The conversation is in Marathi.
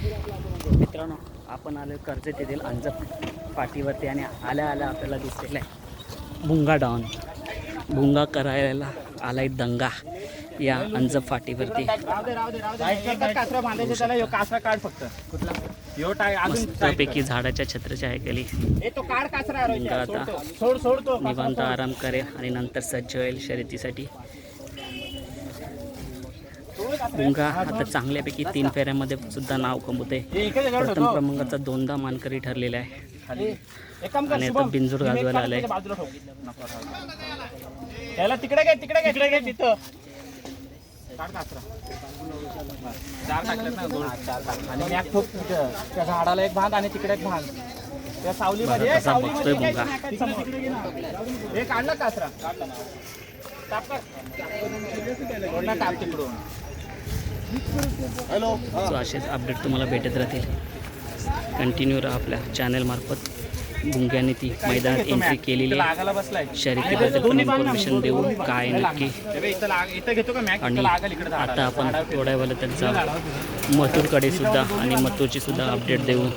मित्रांनो आपण आलो कर्जत येथील अंजप पाठीवरती आणि आल्या आल्या आपल्याला दिसलेलं आहे भुंगा डॉन भुंगा करायला आलाय दंगा या अंजप फाटीवरती एकच कासरा काढ फक्त मस्तपैकी झाडाच्या छत्राच्या ऐकली आता निवांत आराम करेल आणि नंतर सज्ज होईल शर्यतीसाठी. भुंगा आता चांगल्यापैकी तीन फेऱ्यामध्ये सुद्धा नाव कमवते. प्रथम. क्रमांकाचा दोनदा मानकरी ठरलेला आहे. आणि आता एक गाजवायला आलाय. त्याला तिकडे घे तिकडे घे तिकडे तिथं. त्या झाडाला एक भाग आणि तिकडे एक भाग. त्या सावलीमध्ये. हे काढला कासरा टाप टाप तिकडून. हॅलो सो असेच अपडेट तुम्हाला भेटत राहतील. कंटिन्यू राहा आपल्या चॅनलमार्फत भुंग्याने ती मैदानात एंट्री केलेली आहे. शर्यतीबद्दल पण इन्फॉर्मेशन देऊ काय नक्की आणि आता आपण थोड्या वेळात त्यांचा मथुरकडे सुद्धा आणि मथुरची सुद्धा अपडेट देऊ